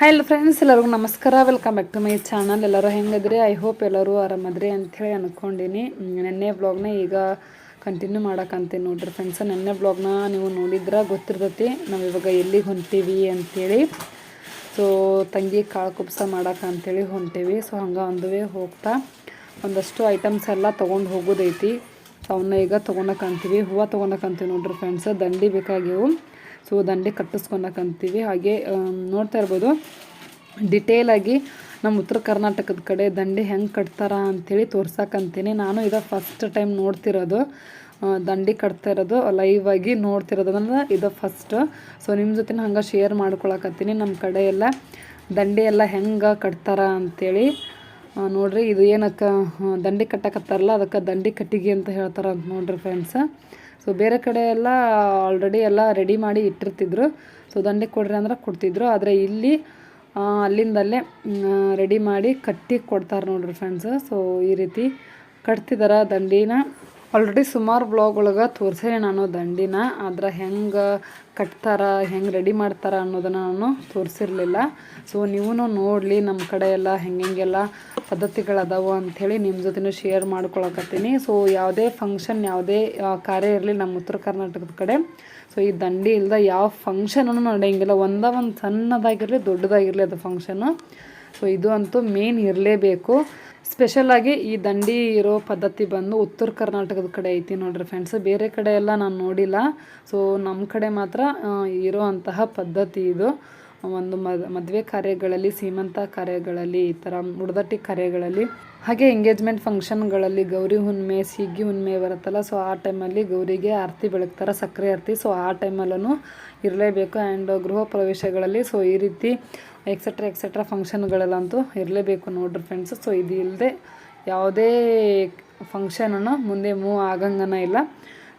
Hi friends ಎಲ್ಲರಿಗೂ ನಮಸ್ಕಾರ. Welcome back to my channel ಎಲ್ಲರೂ ಹೆಂಗದ್ರಿ? ಐ ಹೋಪ್ ಎಲ್ಲರೂ ಆರಾಮದ್ರಿ ಅಂಥೇಳಿ ಅಂದ್ಕೊಂಡಿನಿ ನೆನ್ನೆ ಬ್ಲಾಗ್ನ ಈಗ ಕಂಟಿನ್ಯೂ ಮಾಡಕ್ಕಂತೀನಿ ನೋಡ್ರಿ ಫ್ರೆಂಡ್ಸ್ ನೆನ್ನೆ ಬ್ಲಾಗ್ನ ನೀವು ನೋಡಿದ್ರೆ ಗೊತ್ತಿರ್ತೈತಿ. ನಾವು ಇವಾಗ ಎಲ್ಲಿಗೆ ಹೊಂಟೀವಿ ಅಂಥೇಳಿ. ಸೊ ತಂಗಿ ಕಾಳು ಕುಪ್ಸ ಮಾಡಕ್ಕೆ ಅಂಥೇಳಿ ಹೊಂಟೀವಿ. ಸೊ ಹಂಗೆ ಒಂದುವೇ ಹೋಗ್ತಾ. ಒಂದಷ್ಟು ಐಟಮ್ಸ್ ಎಲ್ಲ ತೊಗೊಂಡು ಹೋಗೋದೈತಿ. ಅವನ್ನ ಈಗ ತೊಗೊಳಕಂತೀವಿ ಹೂವು ತೊಗೊಳಕಂತೀವಿ ನೋಡ್ರಿ ಫ್ರೆಂಡ್ಸ್ ದಂಡಿ ಬೇಕಾಗಿವು ಸೊ ದಂಡಿ ಕಟ್ಟಿಸ್ಕೊಳಕಂತೀವಿ ಹಾಗೆ ನೋಡ್ತಾ ಇರ್ಬೋದು. ಡಿಟೇಲಾಗಿ ನಮ್ಮ ಉತ್ತರ ಕರ್ನಾಟಕದ ಕಡೆ ದಂಡೆ ಹೆಂಗೆ ಕಟ್ತಾರ ಅಂಥೇಳಿ ತೋರ್ಸಕ್ಕಂತೀನಿ ನಾನು ಇದು ಫಸ್ಟ್ ಟೈಮ್ ನೋಡ್ತಿರೋದು. ದಂಡಿ ಕಟ್ತಾ ಇರೋದು ಲೈವ್ ಆಗಿ ನೋಡ್ತಿರೋದು. ಅಂದ್ರೆ ಇದು ಫಸ್ಟ್ ಸೊ ನಿಮ್ಮ ಜೊತೆ ಹಂಗೆ ಶೇರ್ ಮಾಡ್ಕೊಳಕತ್ತೀನಿ ನಮ್ಮ ಕಡೆ ಎಲ್ಲ ದಂಡೆ ಎಲ್ಲ ಹೆಂಗೆ ಕಟ್ತಾರ ಅಂಥೇಳಿ ನೋಡ್ರಿ, ಇದು ಏನಕ್ಕೆ, ದಂಡಿ ಕಟ್ಟಕತ್ತಾರಲ್ಲ, ಅದಕ್ಕೆ ದಂಡಿ ಕಟ್ಟಿಗೆ ಅಂತ ಹೇಳ್ತಾರ ಅಂತ ನೋಡ್ರಿ ಫ್ರೆಂಡ್ಸ್ ಸೊ ಬೇರೆ ಕಡೆ ಎಲ್ಲ ಆಲ್ರೆಡಿ ಎಲ್ಲ ರೆಡಿ ಮಾಡಿ ಇಟ್ಟಿರ್ತಿದ್ರು. ಸೊ ದಂಡೆ ಕೊಡ್ರಿ ಅಂದ್ರೆ ಕೊಡ್ತಿದ್ರು. ಆದರೆ ಇಲ್ಲಿ ಅಲ್ಲಿಂದಲ್ಲೇ ರೆಡಿ ಮಾಡಿ ಕಟ್ಟಿ ಕೊಡ್ತಾರೆ ನೋಡ್ರಿ ಫ್ರೆಂಡ್ಸ್ ಸೊ ಈ ರೀತಿ ಕಟ್ತಿದ್ದಾರೆ ದಂಡಿನ. ಆಲ್ರೆಡಿ ಸುಮಾರು ಬ್ಲಾಗ್ ಒಳಗೆ ತೋರಿಸೇ ನಾನು ದಂಡಿನ. ಆದ್ರೆ ಹೆಂಗೆ ಕಟ್ತಾರ, ಹೆಂಗೆ ರೆಡಿ ಮಾಡ್ತಾರ ಅನ್ನೋದನ್ನ ನಾನು ತೋರಿಸಿರಲಿಲ್ಲ. ಸೊ ನೀವು ನೋಡಲಿ ನಮ್ಮ ಕಡೆ ಎಲ್ಲ ಹೆಂಗೆಲ್ಲ ಪದ್ಧತಿಗಳದಾವು ಅಂಥೇಳಿ ನಿಮ್ಮ ಜೊತೆನೂ ಶೇರ್ ಮಾಡ್ಕೊಳಕತ್ತೀನಿ. ಸೊ ಯಾವುದೇ ಫಂಕ್ಷನ್ ಯಾವುದೇ ಕಾರ್ಯ ಇರಲಿ ನಮ್ಮ ಉತ್ತರ ಕರ್ನಾಟಕದ ಕಡೆ. ಸೊ ಈ ದಂಡಿ ಇಲ್ಲದ ಯಾವ ಫಂಕ್ಷನೂ ನಡೆಯಂಗಿಲ್ಲ. ಒಂದ ಒಂದು ಸಣ್ಣದಾಗಿರಲಿ, ದೊಡ್ಡದಾಗಿರಲಿ ಅದು ಫಂಕ್ಷನು ಸೊ ಇದು ಅಂತೂ ಮೇನ್ ಇರಲೇಬೇಕು. ಸ್ಪೆಷಲಾಗಿ ಈ ದಂಡಿ ಇರೋ ಪದ್ಧತಿ ಬಂದು ಉತ್ತರ ಕರ್ನಾಟಕದ ಕಡೆ ಐತಿ ನೋಡ್ರಿ ಫ್ರೆಂಡ್ಸ್ ಬೇರೆ ಕಡೆ ಎಲ್ಲ ನಾನು ನೋಡಿಲ್ಲ. ಸೊ ನಮ್ಮ ಕಡೆ ಮಾತ್ರ ಇರೋ ಅಂತಹ ಪದ್ಧತಿ ಇದು. ಒಂದು ಮದ್ ಮದುವೆ ಕಾರ್ಯಗಳಲ್ಲಿ, ಸೀಮಂತ ಕಾರ್ಯಗಳಲ್ಲಿ, ಈ ಥರ ಮುಡದಟ್ಟಿ ಕಾರ್ಯಗಳಲ್ಲಿ, ಹಾಗೆ ಎಂಗೇಜ್ಮೆಂಟ್ ಫಂಕ್ಷನ್ಗಳಲ್ಲಿ ಗೌರಿ ಹುಣ್ಣಿಮೆ ಸಿಗ್ಗಿ ಹುಣ್ಣಿಮೆ ಬರುತ್ತಲ್ಲ ಸೊ ಆ ಟೈಮಲ್ಲಿ ಗೌರಿಗೆ ಆರತಿ ಬೆಳಗ್ತಾರೆ ಸಕ್ಕರೆ ಆರತಿ. ಸೊ ಆ ಟೈಮಲ್ಲೂ ಇರಲೇಬೇಕು. ಆ್ಯಂಡ್ ಗೃಹ ಪ್ರವೇಶಗಳಲ್ಲಿ ಸೊ ಈ ರೀತಿ ಎಕ್ಸೆಟ್ರಾ ಎಕ್ಸೆಟ್ರಾ ಫಂಕ್ಷನ್ಗಳಲ್ಲಂತೂ ಇರಲೇಬೇಕು ನೋಡ್ರಿ ಫ್ರೆಂಡ್ಸ್ ಸೊ ಇದು ಇಲ್ಲದೆ ಯಾವುದೇ ಫಂಕ್ಷನನ್ನು ಮುಂದೆ ಮೂವ್ ಆಗಂಗನ ಇಲ್ಲ.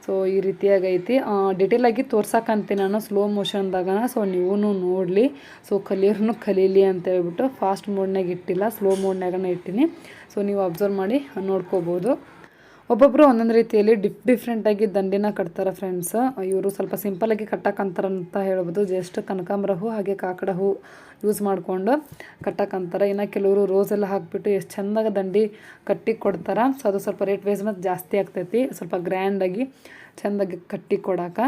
ಸೊ ಈ ರೀತಿಯಾಗಿ ಐತಿ ಡಿಟೇಲಾಗಿ ತೋರ್ಸಕ್ಕಂತೀನಿ ನಾನು ಸ್ಲೋ ಮೋಷನ್ದಾಗ ಸೊ ನೀವು ನೋಡಲಿ. ಸೊ ಕಲಿಯೋರ್ನು ಕಲೀಲಿ ಅಂತ ಹೇಳ್ಬಿಟ್ಟು ಫಾಸ್ಟ್ ಮೋಡ್ನಾಗ ಇಟ್ಟಿಲ್ಲ ಸ್ಲೋ ಮೋಡ್ನಾಗನ ಇಟ್ಟಿನಿ. ಸೊ ನೀವು ಅಬ್ಸರ್ವ್ ಮಾಡಿ ನೋಡ್ಕೋಬೋದು. ಒಬ್ಬೊಬ್ಬರು ಒಂದೊಂದು ರೀತಿಯಲ್ಲಿ ಡಿಫ್ ಡಿಫ್ರೆಂಟಾಗಿ ದಂಡಿನ ಕಟ್ತಾರೆ ಫ್ರೆಂಡ್ಸ್ ಇವರು ಸ್ವಲ್ಪ ಸಿಂಪಲಾಗಿ ಕಟ್ಟಕ್ಕಂತಾರ ಅಂತ ಹೇಳ್ಬೋದು. ಜಸ್ಟ್ ಕನಕಾಂಬರ ಹೂ ಹಾಗೆ ಕಾಕಡ ಹೂ ಯೂಸ್ ಮಾಡಿಕೊಂಡು ಕಟ್ಟಕ್ಕಂತಾರೆ ಇನ್ನು ಕೆಲವರು ರೋಸ್ ಎಲ್ಲ ಹಾಕ್ಬಿಟ್ಟು ಎಷ್ಟು ಚೆಂದಾಗ ದಂಡಿ ಕಟ್ಟಿ ಕೊಡ್ತಾರೆ. ಸೊ ಅದು ಸ್ವಲ್ಪ ರೇಟ್ ವೈಸ್ ಮತ್ತು ಜಾಸ್ತಿ ಆಗ್ತೈತಿ. ಸ್ವಲ್ಪ ಗ್ರ್ಯಾಂಡಾಗಿ ಚೆಂದಾಗಿ ಕಟ್ಟಿ ಕೊಡಕ್ಕೆ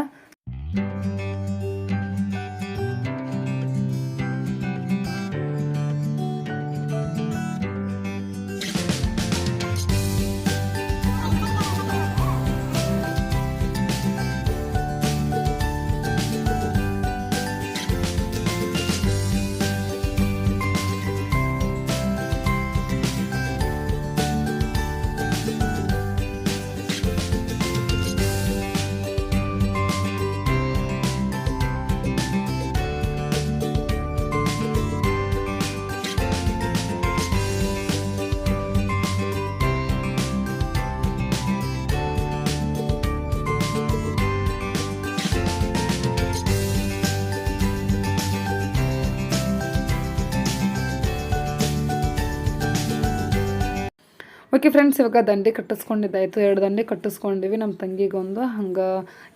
ಓಕೆ ಫ್ರೆಂಡ್ಸ್, ಇವಾಗ ದಂಡೆ ಕಟ್ಟಿಸ್ಕೊಂಡಿದ್ದಾಯಿತು. ಎರಡು ದಂಡೆ ಕಟ್ಟಿಸ್ಕೊಂಡಿವಿ. ನಮ್ಮ ತಂಗಿಗೊಂದು ಹಂಗೆ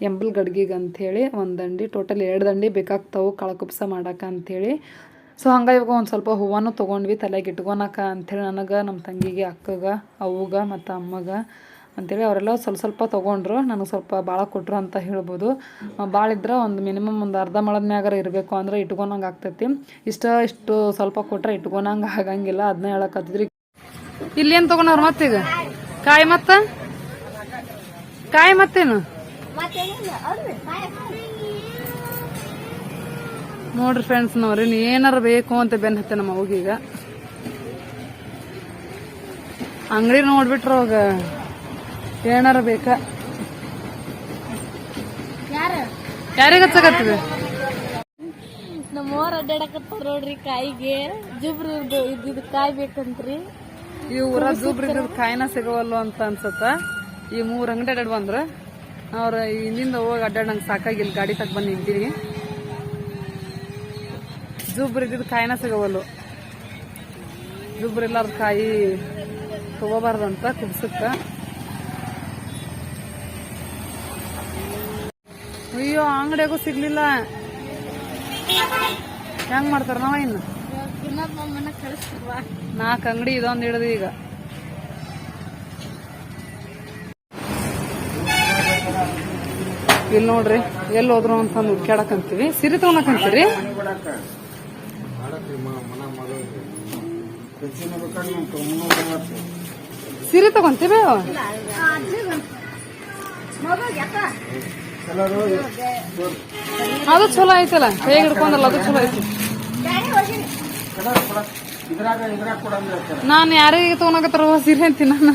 ಎಂಬಲ್ ಗಡ್ಗಿಗೆ ಅಂಥೇಳಿ ಒಂದು ದಂಡಿ, ಟೋಟಲ್ ಎರಡು ದಂಡಿ ಬೇಕಾಗ್ತಾವೆ ಕಳಕುಪ್ಸ ಮಾಡಕ್ಕೆ ಅಂಥೇಳಿ ಸೊ, ಹಂಗೆ ಇವಾಗ ಒಂದು ಸ್ವಲ್ಪ ಹೂವನ್ನು ತೊಗೊಂಡ್ವಿ, ತಲೆಗೆ ಇಟ್ಕೊಳಕ ಅಂಥೇಳಿ ನನಗೆ ನಮ್ಮ ತಂಗಿಗೆ, ಅಕ್ಕಗೆ ಅವ್ಗೆ ಮತ್ತು ಅಮ್ಮಗ ಅಂಥೇಳಿ ಅವರೆಲ್ಲ ಸ್ವಲ್ಪ ಸ್ವಲ್ಪ ತೊಗೊಂಡ್ರು. ನನಗೆ ಸ್ವಲ್ಪ ಭಾಳ ಕೊಟ್ಟರು ಅಂತ ಹೇಳ್ಬೋದು. ಭಾಳ ಇದ್ರೆ ಒಂದು ಮಿನಿಮಮ್ ಒಂದು ಅರ್ಧ ಮಳದ ಮ್ಯಾಗಾರ ಇರಬೇಕು. ಅಂದ್ರೆ ಇಟ್ಕೊಳಂಗೆ ಆಗ್ತೈತಿ. ಇಷ್ಟ ಇಷ್ಟು ಸ್ವಲ್ಪ ಕೊಟ್ಟರೆ ಇಟ್ಕೊಳಂಗೆ ಆಗಂಗಿಲ್ಲ. ಅದನ್ನ ಹೇಳಕತ್ತಿದ್ರಿ ಇಲ್ಲಿ ಏನ್ ತಗೊಂಡವ್ರ ಮತ್ತೀಗ? ಕಾಯಿ ಮತ್ತ? ಕಾಯಿ ಮತ್ತೇನು? ನೋಡ್ರಿ ಫ್ರೆಂಡ್ಸ್ ನೋಡ್ರಿ ನೀ ಏನಾರ ಬೇಕು ಅಂತ ಬೆನ್ ಹತ್ತೆ ನಮ್ಮ ಅವಗೀಗ ಅಂಗಡಿ ನೋಡ್ಬಿಟ್ರ ಅವಾಗ. ಏನಾರ ಬೇಕಾ? ಯಾರಿಗೆ ಹಚ್ಚಕತ್ತಿದೆ ಅಡ್ಡಾಡಕತ್ತಾರ ನೋಡ್ರಿ ಕಾಯಿಗೆ. ಜುಬ್ರು ಇದು ಕಾಯಿ ಬೇಕಂತ್ರಿ. ಈ ಊರ ಜೂಬ್ರಿದ್ ಕಾಯಿನ ಸಿಗವಲ್ಲ ಅಂತ ಅನ್ಸತ್ತ. ಈ ಮೂರ್ ಅಂಗಡಿ ಅಡ್ಡ ಬಂದ್ರ. ಅವ್ರ ಇಲ್ಲಿಂದ ಹೋಗಿ ಅಡ್ಡಾಡ್ ಸಾಕಾಗಿಲ್ಲ ಗಾಡಿ ತಗ ಬಂದು ನಿಂತೀನಿ ಜೂಬ್ರ್ ಇದ್ದಿದ್ ಕಾಯಿನ ಸಿಗವಲ್ಲು. ಜೂಬ್ರಿ ಇಲ್ಲಾರ್ದ ಕಾಯಿ ತಗೋಬಾರ್ದಂತ ಕುಬ್ಸಕ್ಕ. ಅಯ್ಯೋ ಅಂಗಡಿಯಾಗೂ ಸಿಗ್ಲಿಲ್ಲ. ಹೆಂಗ್ ಮಾಡ್ತಾರ ನಾವ ಇನ್ನು? ನಾಲ್ಕು ಅಂಗಡಿ ಇದೊಂದು ಹಿಡಿದು ಈಗ. ಇಲ್ಲಿ ನೋಡ್ರಿ ಎಲ್ಲಿ ಹೋದ್ರು ಅಂತ ಹುಡ್ಕ್ಯಾಡಕಂತೀವಿ ಸಿರಿ ತಗೊಳಕಂತೀರಿ ಸಿರಿ ತಗೊಂತೀವಿ? ಅದು ಚಲೋ ಐತಲ್ಲ ಹೇಗೆ ಹಿಡ್ಕೊಂಡಲ್ಲ ಅದು ಚಲೋ ಐತಿ. ಇದ್ರಾಗ ಇದ್ರಾಗ ನಾನು ಯಾರಿಗೆ ತಗೊಂಡ್ರ ಸೀರೆ ಅಂತೀನಿ ನಾನು.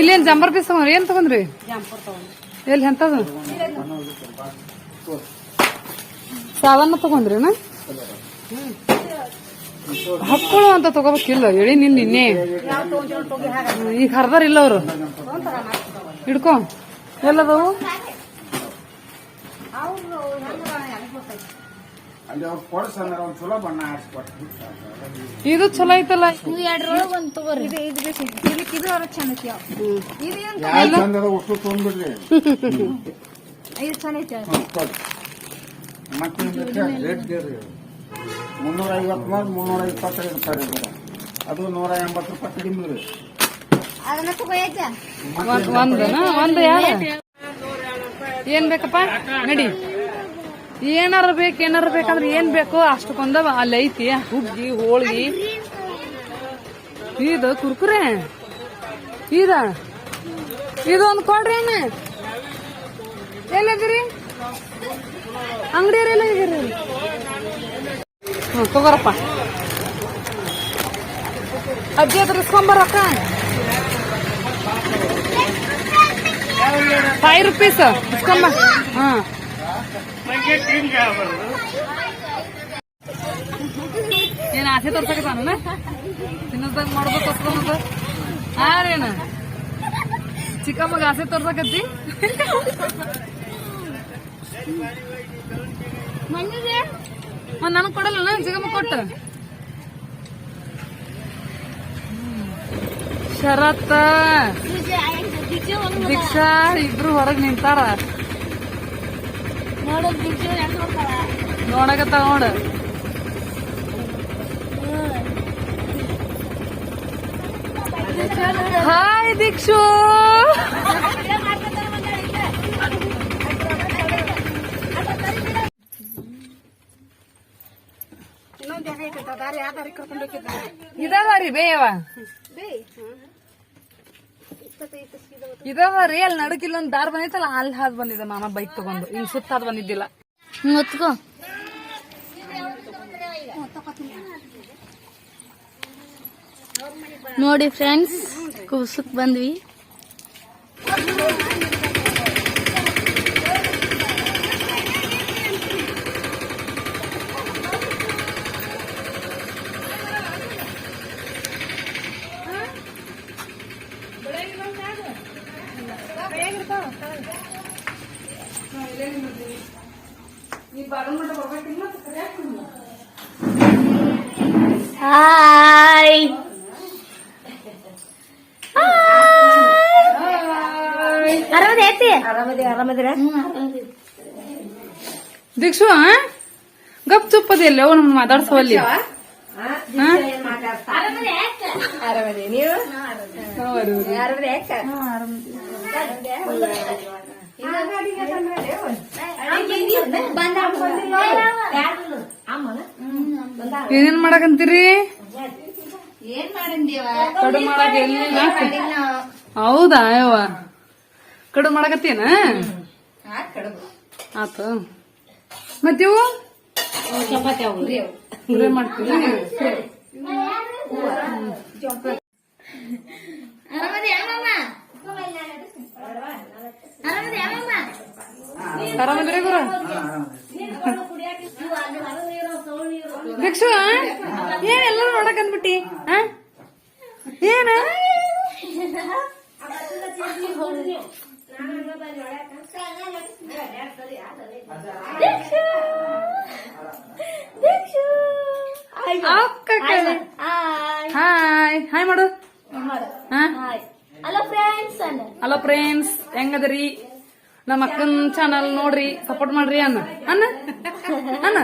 ಇಲ್ಲೇನು ಜಂಬರ್ ಪೀಸ್ ತಗೊಂಡ್ರಿ? ಏನ್ ತಗೊಂಡ್ರಿ? ಎಲ್ಲಿ ಎಂತದು? ಸಾವನ್ನ ತಗೊಂಡ್ರಿನ? ಹಕ್ಕಳು ಅಂತ ತಗೋಬೇಕಿಲ್ಲ. ಹೇಳಿ ನಿನ್ ನಿನ್ನೆ. ಈಗ ಹರ್ದಾರ ಇಲ್ಲ ಅವರು. ಹಿಡ್ಕೊ. ಎಲ್ಲದವು? ಅಲ್ಲಿ ಅವ್ರು ಕೊಡ್ಸಂದ್ರೆ ಒಂದು ಚಲೋ ಬಣ್ಣ ಆರಿಸ್ಕೊಟ್ಟು ಇದು ಚಲೋ ಐತಲ್ಲ? ನೀವು ಎರಡರೊಳಗೆ ಒಂದು ತಗೋರಿ. ಇದು ಇದು ಬೇಕು. ಇದಕ್ಕೆ ಇದು ಅವ್ರ ಚಂದ ಐತಿ ಇದು ಏನು ಒಟ್ಟು ತೊಗೊಂಡ್ಬಿಡ್ರಿ ಇದು ಚಂದ ಐತಿ ಮತ್ತೆ ರೇಟ್ ಬೇರೆ ಮುನ್ನೂರ ಐವತ್ತು ಮಾರು ಮುನ್ನೂರ ಇಪ್ಪತ್ತೈದು ರೂಪಾಯಿ ಅದು ನೂರ ಎಂಬತ್ತು ರೂಪಾಯಿ ಕಡಿಮೆ ರೀ. ಅದನ್ನ ತಗೋಯ್ತ ಒಂದ್ ಒಂದನ? ಒಂದ್ ಎರಡು ಏನ್ ಬೇಕಪ್ಪ? ನಡಿ. ಏನಾರ ಬೇಕು ಏನಾರ ಬೇಕಂದ್ರೆ ಏನ್ ಬೇಕು ಅಷ್ಟಕ್ಕೊಂದ ಅಲ್ಲಿ ಐತಿ ಹುಗ್ಗಿ ಹೋಳ್ಗಿ. ಇದು ಕುರ್ಕುರೆ. ಇದ. ಇದೊಂದು ಕೊಡ್ರಿ ಅಣ್ಣ. ಎಲ್ಲಿದ್ದೀರಿ? ಅಂಗಡಿಯರೆಲ್ಲ ಹ್ಞೂ ತಗೋರಪ್ಪ. ಅಜ್ಜಿ ಹತ್ರ ಇಸ್ಕೊಂಬರಕ್ಕ ಫೈವ್ ರುಪೀಸ್ ಇಸ್ಕೊಂಬ. ಹಾ ಏನ್ ಆಸೆ ತೋರ್ಸಕತ್ತಾನ ತಿನ್ನಸ್ದಾಗ ಮಾಡ್ಬೇಕು ಅಸ್ಕೊಂಬ ಹಾರೇನ ಚಿಕ್ಕಮ್ಮಗ ಆಸೆ ತೋರ್ಸಕತ್ತಿ? ನನಗ್ ಕೊಡಲ್ಲ ಚಿಕ್ಕಮ್ಮ ಕೊಟ್ಟ? ಶರತ್. ದೀಕ್ಷಾ ಇಬ್ರು ಹೊರಗೆ ನಿಂತಾರ. ನೋಡೋ. ತಗೊಂಡ ಹಾಯ್ ದೀಕ್ಷು. ಇದಾರಿ ಬೇಯವಾ ದಾರಿ ಆ ರೀ, ಅಲ್ಲಿ ನಡಕಿಲ್ಲ ಒಂದ್ ದಾರ್ ಬಂದಿತ್ತಲ್ಲ ಅಲ್ಲಿ ಹಾದ್ ಬಂದಿದ್ದ ಮಾಮ, ಬೈಕ್ ತಗೊಂಡು. ಹಿಂಗ್ ಸುತ್ತ ಹಾದ್ ಬಂದಿದ್ದಿಲ್ಲ. ಹೊತ್ಕೋ. ನೋಡಿ ಫ್ರೆಂಡ್ಸ್, ಕುಬ್ಸಕ್ ಬಂದ್ವಿ. ಹಾಯ್ ಆರಾಮದ ಐತಿ ಆರಾಮದಿ ಆರಾಮದಿರ ದೀಕ್ಷು ಆ? ಗಪ್ ಚುಪ್ಪದಿ ಎಲ್ಲ ನಮ್ ಮಾತಾಡ್ಸವಲ್ಲಿ. ಏನೇನ್ ಮಾಡಕಂತೀರಿ ಕಡು ಮಾಡಕ್ ಎಲ್ಲಿ ಹೌದಾ ಯವ್ವ ಕಡು ಮಾಡಕತ್ತೇನ ಆತು ಮತ್ತಿವು ಪುರಿ ಮಾಡ್ತೀವಿ ಆರಾಮದ್ರಿ ಗುರು? ಭಿಕ್ಷು ಏನ್ ಎಲ್ಲರೂ ನೋಡಕ್ ಅಂದ್ಬಿಟ್ಟಿ? ಏನ? ಹಾಯ್. ಹಾಯ್. ಹಾಯ್ ಮಾಡು. ಹಲೋ ಫ್ರೆಂಡ್ಸ್ ಹಲೋ ಫ್ರೆಂಡ್ಸ್ ಹೆಂಗದರಿ? ನಮ್ಮ ಅಕ್ಕನ ಚಾನಲ್ ನೋಡ್ರಿ ಸಪೋರ್ಟ್ ಮಾಡ್ರಿ ಅನ್ನ. ಅನ್ನ? ಅನ್ನ?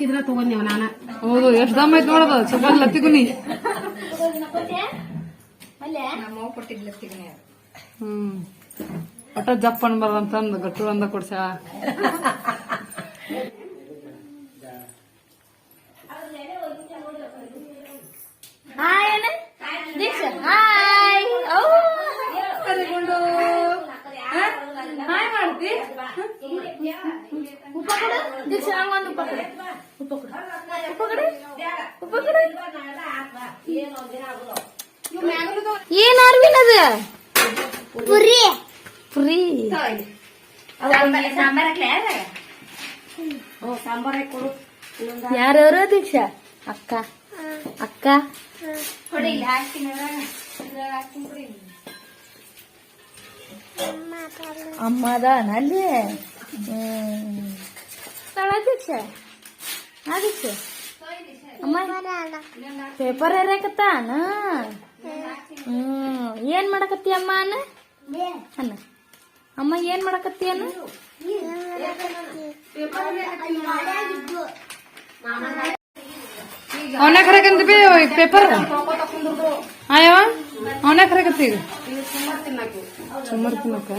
ಇದ್ರ ತಗೊಂಡೇವ ನಾನ. ಹೌದು ಎಷ್ಟು ದಮ್ ಐತ್ ನೋಡದ ಚಪಾತಿ ಲತ್ತಿಗುನಿ ಹ್ಮ್. ಒಟ್ಟ ಜಪ್ ಅನ್ಬಾರ್ದಂತಂದು ಗಟ್ಟು ಅಂದ ಕೊಡ್ಸ ಹಾಯ್ ಅಣ್ಣ ದೀಕ್ಷಾ ಹಾಯ್ ಔ. ಹಾಯ್ ಮಾಡ್ತಿ ಉಪ್ಪ ಕೊಡು ದೀಕ್ಷಾ ನಂಗೊಂದು ಉಪ್ಪ ಕೊಡು ಉಪ್ಪ ಕೊಡು ಉಪ್ಪ ಕೊಡು ಉಪ್ಪ ಕೊಡು ಏನ್ ಅರ್ವಿನ್ ಅದು ಪುರಿ ಪುರಿ ಯಾರವರು ದೀಕ್ಷಾ ಅಕ್ಕ ಅಕ್ಕ ಅಮ್ಮದ ಅಲ್ಲಿ ಸ್ಥಳ ದೀಕ್ಷಾ ಹಾ ದೀಕ್ಷಾ ಅಮ್ಮ, ಪೇಪರ್ ಹರಿಯಾಕತ್ತಾನ ಹ್ಮ್, ಏನ್ ಮಾಡಕತ್ತಿ ಅಮ್ಮ ಅನ್ನ? ಅನ್ನ. ಅಮ್ಮ, ಏನ್ ಮಾಡಕತ್ತಿ ಅನ್ನ? ಅವನ ಕರೆಕಂತ ಬಿ ಪೇಪರ್. ಆಯವ ಅವನ ಕರೆಕತ್ತಿ ಸುಮಾರು ತಿನ್ನಕ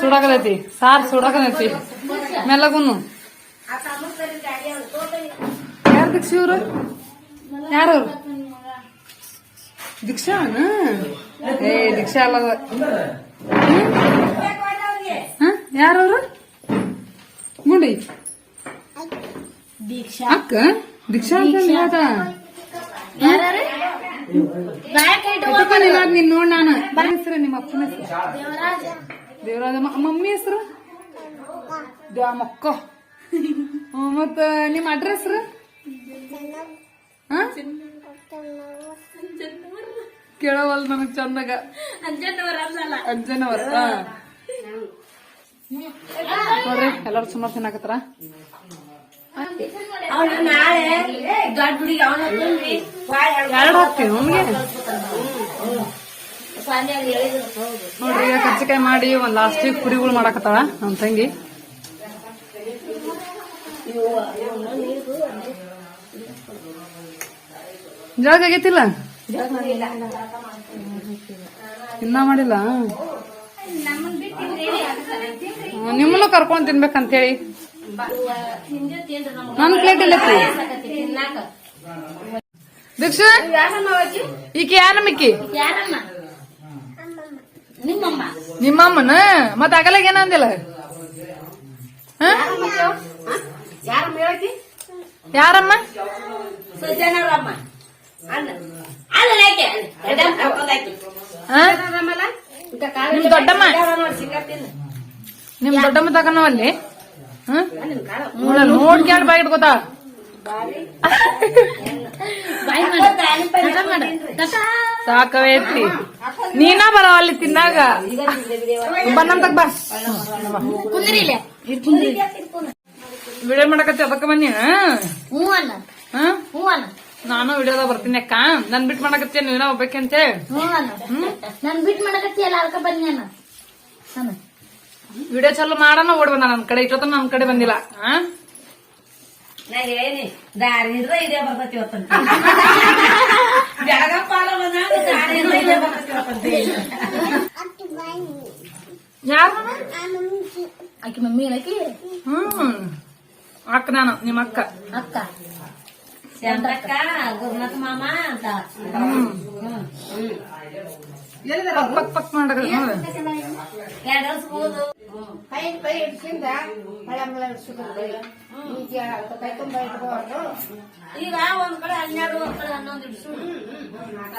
ಸುಡಾಕತೈತಿ ಸಾರ್ ಸುಡಾಕತೈತಿ ಮೆಲ್ಲಗುನು. ಯಾರು ದೀಕ್ಷಾ ಇವ್ರು ಯಾರು ದೀಕ್ಷಾ ಏ ದೀಕ್ಷಾ ಅಲ್ಲ ಯಾರವ್ರು ಗುಂಡಿ ದೀಕ್ಷಾ. ಅಕ್ಕ ದೀಕ್ಷಾ ಅಂತ ನೀನ್ ನೋಡ್ ನಾನು. ಹೆಸರು ನಿಮ್ಮ ಅಪ್ಪನ ಹೆಸರು. ದೇವರಾಜ. ಮಮ್ಮಿ ಹೆಸರು? ಹ್ಮ್, ಮತ್ತ ನಿಮ್ಮ ಅಡ್ರೆಸ್ ಕೇಳವಲ್ ನನಗ್ ಚಂದಾಗ. ಅಂಜನವರ ನೋಡ್ರಿ ಎಲ್ಲಾರು ಸುಮಾರು ತಿನ್ನಾಕತ್ತಾರ ಎರಡು ನೋಡ್ರಿ ಈಗ ಕರ್ಚಿಕಾಯಿ ಮಾಡಿ ಒಂದ್ ಲಾಸ್ಟ್ ಕುರಿಗಳು ಮಾಡಾಕತ್ತಾಳ ನಮ್ ತಂಗಿ. ಜಳಕ ಆಗೈತಿಲ್ಲ? ಇನ್ನ ಮಾಡಿಲ್ಲ? ನಿಮ್ಮನ್ನು ಕರ್ಕೊಂಡ್ ತಿನ್ಬೇಕಂತೇಳಿ. ನನ್ ಪ್ಲೇಟ್ ಇಲ್ಲ ದೀಕ್ಷಾ, ಈಕೆ ಯಾರಮ್ಮಿಕ್ಕಿ ಯಾರಮ್ಮ ನಿಮ್ಮಮ್ಮ. ನಿಮ್ಮಮ್ಮನ? ಮತ್ತೆ ಆಗಲಾಗ ಏನಂದಿಲ್ಲ ಹ? ಯಾರಮ್ಮ ಹೇಳತಿ? ಯಾರಮ್ಮ? ಸುಜನರಮ್ಮ ಅಲ್ಲ ಅಲ್ಲ ನಿಮ್ ದೊಡ್ಡಮ್ಮ? ನಿಮ್ ದೊಡ್ಡಮ್ಮ ತಗೊಂಡವಲ್ಲಿ ನೋಡ್ ಕೇಳಿ ಬಾಯ್ ಸಾಕವೇ ಸಾಕವೇತ್ತಿ ನೀನಾ ಬರವಲ್ಲಿ ತಿನ್ನಾಗ ಬನ್ನಂತಕ್ ಬಾ. ವಿಡಿಯೋ ಮಾಡಕತ್ತಿ ಅದಕ್ಕೆ ಬನ್ನಿ ಹ್ಞೂ ಅನ್ನ ಹ? ಹ್ಞೂ ಅನ್ನ ನಾನು ವಿಡಿಯೋದಾಗ ಬರ್ತೀನಿ ಅಕ್ಕ. ನನ್ ಬಿಟ್ ಮಾಡಕತ್ತಿ ನೀನ ಹೋಗ್ಬೇಕಂತ ಹ್ಞೂ ಅನ್ನ ನನ್ ಬಿಟ್ ಮಾಡಕತ್ತಿ ಅಲ್ಲ ಅದಕ್ಕೆ ಬನ್ನಿ ಅಣ್ಣ. ವಿಡಿಯೋ ಚಾಲು ಮಾಡೋಣ ಓಡ್ ಬಂದ ನನ್ ಕಡೆ. ಇಟ್ಟೊತ್ತ ನನ್ ಕಡೆ ಬಂದಿಲ್ಲ. ಹ? ನಾ ಹೇಳಿ ದಾರಿ ಹಿಡ್ದ ಇದೇ ಬರ್ತೈತಿ ಇವತ್ತಂತ. ಬೆಳಗ ಪಾಲ ಬಂದಾಗ ದಾರಿ ಹಿಡ್ದ ಇದೇ ಬರ್ತೈತಿ ಇವತ್ತಂತ. ಯಾರು? ಆಕಿ ಮಮ್ಮಿ ಏನಕಿ ಹ್ಮ್. ಅಕ್ಕ ನಾನು ನಿಮ್ಮ ಅಕ್ಕ. ಅಕ್ಕ. ಚಂದಕ್ಕ ಗುರುನಾಥ ಮಾಮ ಅಂತ. ಪಕ್ ಪಕ್ ಎರಡು ವರ್ಷ ಹೋದು ಈಗ ಒಂದ್ ಕಡೆ ಹನ್ನೆರಡು ಒಂದ್ ಕಡೆ ಹನ್ನೊಂದು ಇಡ್ಸು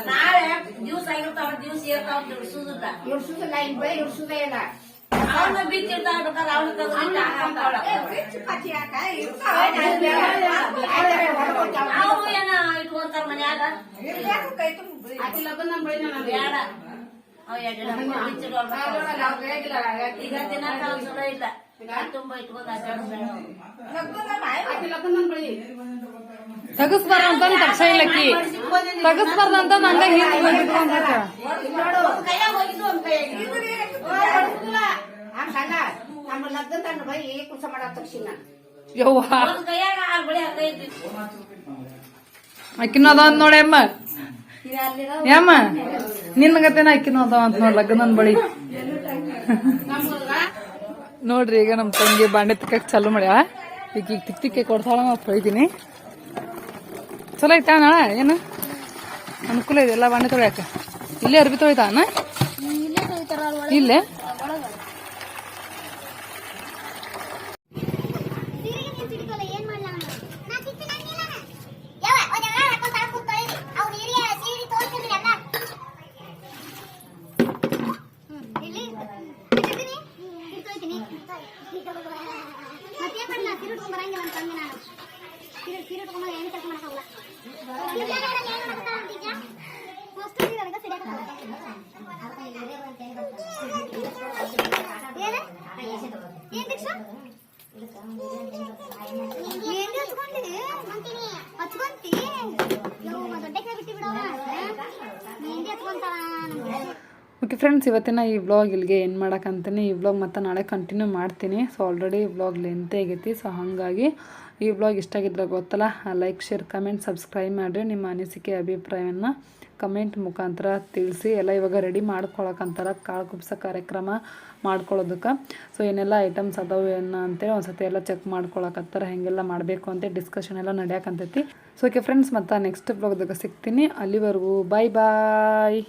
ನಾಳೆ ದಿವ್ಸ ಆಗಿರ್ತಾವ ದಿವ್ಸ ಏರ್ತಾವ ಇಡ್ಸುದಿಲ್ಲ ಬೈ ಬಿತ್ತಿರ್ತಾವ ಬೇಕಾದ್ರೆ ಅವನ ತೆಗೆದು ಹಾಕೊಂತಾಳ ನಾವು ಏನ ಇಟ್ಕೊಂತಾರ ಮನ್ಯಾಗ ಬೇಡ ಅವ್ ಎರಡು ಮಕ್ಕಳು ಬಿಚ್ಚಿಡೋರ್ ಬೇಕಾ? ಈಗ ದಿನ ಚಲೋ ಇಲ್ಲ ತುಂಬಾ ಇಟ್ಕೊಂಡ್ ಅಡ್ಡಾಡೋದ್ ಬೇಡ ತಗಸ್ಬಾರ ಅಂತ ತಕ್ಷ ಇಲ್ಲಕ್ಕಿ ತಗಸ್ಬಾರ್ದ ಅಂತ ನಂಗ ಹಿಂದ್ ಬಂದಿದ್ರು ಅಂತ ತಕ್ಷಣ. ಅಕ್ಕಿನ ಅಂತ ನೋಡಿ ಅಮ್ಮ ಯಮ್ಮ ನಿನ್ನ ಗತೆನ ಅಕ್ಕಿನ ಅದಾವ ಅಂತ ನೋಡ್ ಲಗ್ನನ್ ಬಳಿ. ನೋಡ್ರಿ ಈಗ ನಮ್ ತಂಗಿ ಬಾಂಡೆ ತಿಕ್ಕಕ್ ಚಾಲು ಮಾಡ್ಯಾ ಈಗ ಈಗ ತಿಕ್ ತಿಕ್ಕೆ ಕೊಡ್ತಾಳ ನಾ ತೊಳಿತೀನಿ ಚಲೋ ಐತಾ ನಾಳೆ ಏನು? ಅನುಕೂಲ ಇದೆ ಎಲ್ಲ ಬಣ್ಣ ತೊಳಿಯಾಕ. ಇಲ್ಲೇ ಅರ್ಬಿ ತೊಳಿತಾನ ಇಲ್ಲೇ ತೊಳಿತಾರ ಇಲ್ಲೇ ಏನ್ ಮಾಡ್ಲಾ ನಾ ಕಿತ್ತು ನಂಗಿಲ್ಲ ಯಾವ ಒಂದ್ ಜಗಳ ಹಾಕೊಂಡ್ ಸಾಕು ತೊಳಿರಿ ಅವ್ರ ಹಿರಿಯ ಸೀರೆ ತೋರಿಸಿದ್ರಿ ಅಲ್ಲ ಹ್ಮ್ ಇಲ್ಲಿ ಇಟ್ಟಿದ್ದೀನಿ ಇಟ್ಕೊಳ್ತೀನಿ ಮತ್ತೆ ಯಾಕಂದ್ರೆ ನಾ ಸೀರೆ ಉಟ್ಕೊಂಡ್ ಬರಂಗಿಲ್ಲ ಅಂತ ಅಂದೆ ನಾನು ಸೀರೆ ಸೀರೆ ಉಟ್ಕೊಂಡ್ ಏನು ಕೆಲಸ ಮಾಡಕ್ಕಾಗಲ್ಲ ಏನು ಮಾಡ್ತಾ ಅಂತೀಗ ಮಸ್ತ್ ಸೀರೆ ಅದಕ್ಕೆ ಸಿಡಿಯಾಕತ್ತಲ್ಲ ಏನು ಏನ್ ದೀಕ್ಷಾ ಮೆಹಂದಿ ಹಚ್ಕೊಂಡಿ ಹಚ್ಕೊಂತಿ ಯವ್ವ ದೊಡ್ಡಕ್ಕೆ ಬಿಟ್ಟು ಬಿಡವ ಮೆಹಂದಿ ಹಚ್ಕೊಂತಾಳ ಓಕೆ ಫ್ರೆಂಡ್ಸ್ ಇವತ್ತಿನ ಈ ವ್ಲಾಗ್ ಇಲ್ಲಿಗೆ ಏನು ಮಾಡೋಕ್ಕಂತೀನಿ. ಈ ವ್ಲಾಗ್ ಮತ್ತೆ ನಾಳೆ ಕಂಟಿನ್ಯೂ ಮಾಡ್ತೀನಿ. ಸೊ ಆಲ್ರೆಡಿ ಈ ವ್ಲಾಗ್ ಲೆಂತ್ ಆಗೈತಿ. ಸೊ ಹಾಗಾಗಿ ಈ ವ್ಲಾಗ್ ಇಷ್ಟ ಆಗಿದ್ರೆ ಗೊತ್ತಲ್ಲ ಲೈಕ್ ಶೇರ್ ಕಮೆಂಟ್ ಸಬ್ಸ್ಕ್ರೈಬ್ ಮಾಡಿರಿ. ನಿಮ್ಮ ಅನಿಸಿಕೆ, ಅಭಿಪ್ರಾಯವನ್ನು ಕಮೆಂಟ್ ಮುಖಾಂತರ ತಿಳಿಸಿ. ಎಲ್ಲ ಇವಾಗ ರೆಡಿ ಮಾಡ್ಕೊಳಕ್ಕಂತಾರ. ಕಾಳು ಕುಬ್ಸ ಕಾರ್ಯಕ್ರಮ ಮಾಡ್ಕೊಳ್ಳೋದಕ್ಕೆ. ಸೊ ಏನೆಲ್ಲ ಐಟಮ್ಸ್ ಅದಾವೆ ಏನು ಅಂತೇಳಿ ಒಂದ್ಸತಿ ಎಲ್ಲ ಚೆಕ್ ಮಾಡ್ಕೊಳಕತ್ತಾರ. ಹೆಂಗೆಲ್ಲ ಮಾಡಬೇಕು ಅಂತ ಡಿಸ್ಕಷನ್ ಎಲ್ಲ ನಡೆಯಕಂತೈತಿ. ಸೊ ಓಕೆ ಫ್ರೆಂಡ್ಸ್ ಮತ್ತು ನೆಕ್ಸ್ಟ್ ಬ್ಲಾಗ್ದಾಗ ಸಿಗ್ತೀನಿ. ಅಲ್ಲಿವರೆಗೂ ಬಾಯ್ ಬಾಯ್